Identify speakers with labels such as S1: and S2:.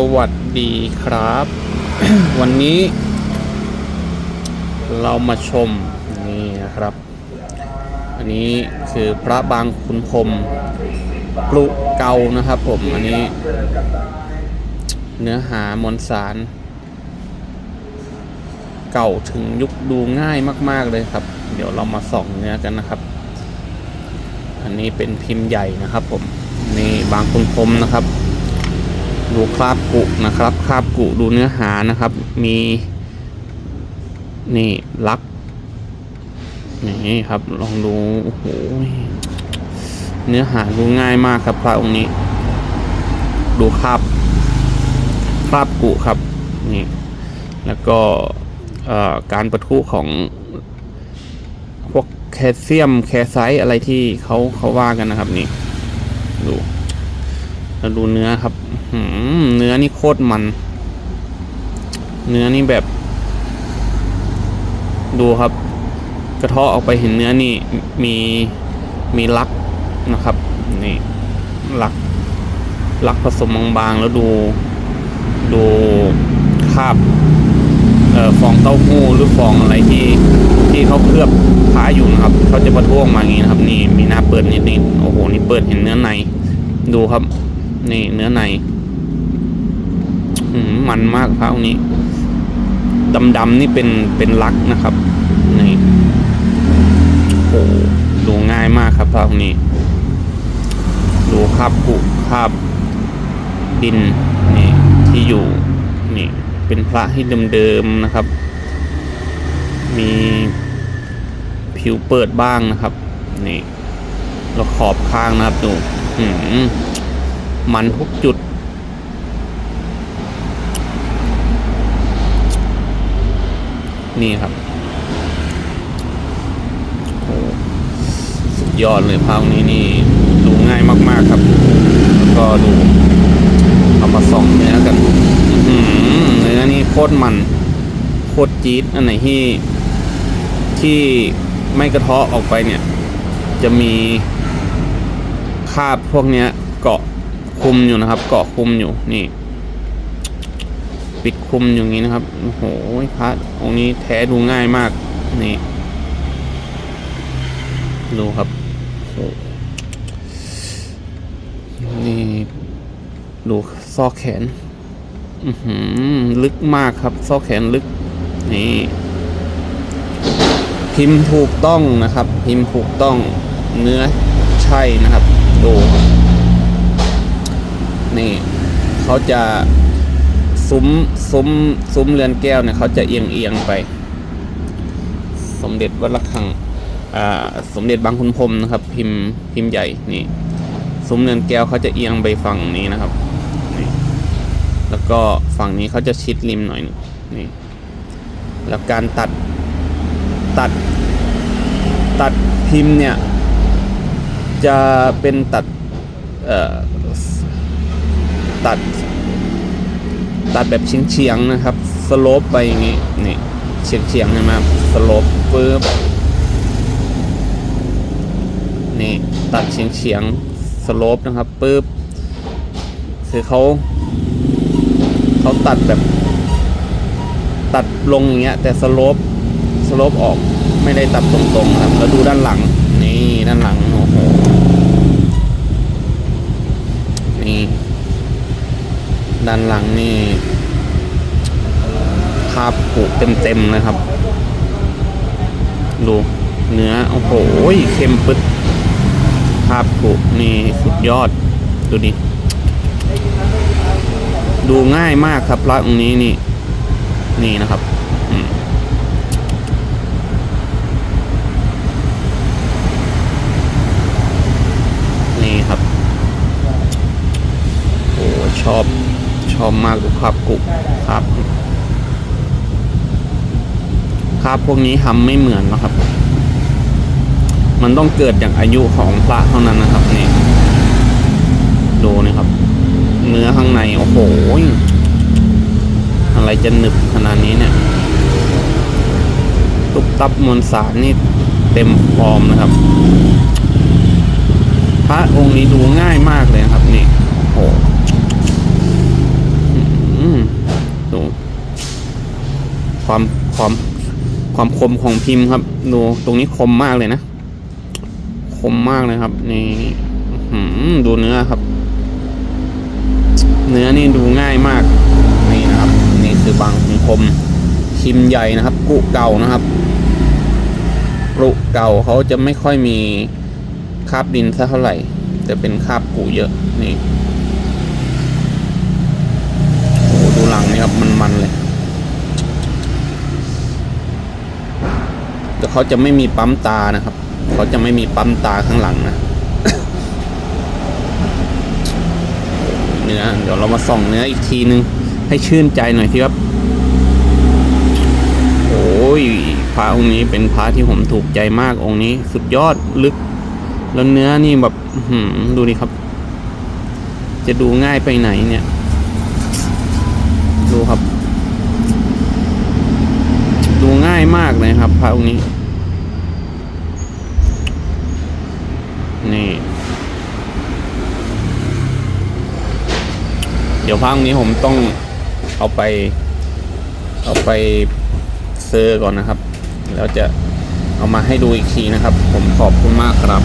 S1: สวัสดีครับ วันนี้ เรามาชม นี่นะครับ อันนี้คือพระบางขุนพรมกลุเก่านะครับผม อันนี้ เนื้อหามวลสาร เก่าถึงยุคดูง่ายมาก ๆเลยครับ เดี๋ยวเรามาส่องเนื้อกันนะครับ อันนี้เป็นพิมพ์ใหญ่นะครับผม นี่บางขุนพรมนะครับ ดูคราบกุนะครับคราบกุดูเนื้อหานะครับ มีนี่ลักนี่ครับลองดูโอ้โหเนื้อหาดูง่ายมากครับพระองค์นี้ ดูคราบคราบกุครับนี่แล้วก็การประทุของพวกแคลเซียมแคลไซต์อะไรที่เขาเขาว่ากันนะครับนี่ดู แล้วดูเนื้อครับเนื้อนี่โคตรมัน เนื้อนี่แบบ ดูครับ กระเทาะออกไปเห็นเนื้อนี่มีมีลักนะครับนี่ลักลักผสมบางๆแล้วดูดูคาบออฟองเต้าหู้หรือฟองอะไรที่ที่เขาเคลือบผ้าอยู่นะครับเขาจะประท้วงมาอย่างนี้นะครับ นี่มีหน้าเปิดนิดๆโอ้โหนี่เปิดเห็นเนื้อใน ดูครับ นี่เนื้อในมมันมากพระองค์นี้ดำๆนี่เป็นเป็นลักนะครับนี่โอ้ดูง่ายมากครับพระองค์นี้ ดูคราบกุคราบดินนี่ที่อยู่นี่เป็นพระที่เดิมๆนะครับ มีผิวเปิดบ้างนะครับ นี่แล้วขอบข้างนะครับดูหืม มันทุกจุด นี่ครับโอ้สุดยอดเลยภาพนี้นี่ ดูง่ายมาก ๆครับ แล้วก็ดู เอามาส่องเนื้อกันเนื้อนี่โคตรมัน โคตรจี๊ดอันไหนที่ ที่ไม่กระเทาะออกไปเนี่ย จะมีคาบพวกเนี้ยเกาะ คุมอยู่นะครับ เกาะคุมอยู่นี่ ปิดคุมอย่างนี้นะครับโอ้โหพระองค์นี้แท้ดูง่ายมาก นี่ดูครับนี่ดูซอกแขนอือหือลึกมากครับ ซอกแขนลึก นี่ พิมพ์ถูกต้องนะครับ พิมพ์ถูกต้องเนื้อใช่นะครับ ดู นี่เขาจะซุ้มซุ้มซุ้มเรือนแก้วเนี่ยเขาจะเอียงเอียงไป สมเด็จวัดระฆังอ่าสมเด็จบางขุนพรมนะครับ พิมพ์พิมพ์ใหญ่นี่ซุ้มเรือนแก้วเขาจะเอียงไปฝั่งนี้นะครับนี่แล้วก็ฝั่งนี้เขาจะชิดริมหน่อยนี่แล้วการตัดตัดตัดพิมพ์เนี่ยจะเป็นตัดเอ่อ ตัด ตัดแบบเฉียงๆนะครับสโลปไปอย่างนี้นี่เฉียงๆใช่ไหมสโลปปึ๊บนี่ตัดเฉียงๆสโลปนะครับปึ๊บคือเขาเขาตัดแบบ ตัดลงอย่างเงี้ย แต่สโลปสโลปออกไม่ได้ตัดตรงๆครับแล้วดูด้านหลัง นี่ด้านหลังโอ้โหนี่ ด้านหลังนี่คาบผูกเต็มๆเลยครับ ดูเนื้อ โอ้โหเค็มปึ๊ดคาบผูกนี่สุดยอด ดูดิดูง่ายมากครับพระองค์นี้นี่ นี่นะครับอืมนี่ครับ โอ้ชอบช อบมากดูครับกุครับ ครับพวกนี้ทำไม่เหมือนนะครับ มันต้องเกิดจากอายุของพระเท่านั้นนะครับนี่ดูนี่ครับ เนื้อข้างในโอ้โหอะไรจะหนึบขนาดนี้เนี่ย ตุบตับมวลสารนี่เต็มฟอร์มนะครับ พระองค์นี้ดูง่ายมากเลยครับนี่ ความความความคมของพิมพ์ครับ ดูตรงนี้คมมากเลยนะ คมมากเลยครับนี่ดูเนื้อครับ เนื้อนี่ดูง่ายมากนี่นะครับ นี่คือบางของคมพิมพ์ใหญ่นะครับ กุเก่านะครับกรุเก่าเขาจะไม่ค่อยมีคาบดินสักเท่าไหร่จะเป็นคาบกุเยอะนี่โอ้ดูหลังนี่ครับมันมันๆเลย เขาจะไม่มีปั๊มตานะครับ เขาจะไม่มีปั๊มตาข้างหลังนะเนื้อเดี๋ยวเรามาส่องเนื้ออีกทีนึง ให้ชื่นใจหน่อยที่ครับโอ้ยพระองค์นี้เป็นพระที่ผมถูกใจมากองค์นี้ สุดยอดลึก แล้วเนื้อนี่แบบหือดูดิครับ จะดูง่ายไปไหนเนี่ย ดูครับ ดูง่ายมากเลยครับ พระองค์นี้ เดี๋ยวพระองนี้ผมต้องเอาไป เอาไปเซอร์ก่อนนะครับ แล้วจะเอามาให้ดูอีกทีนะครับ ผมขอบคุณมากครับ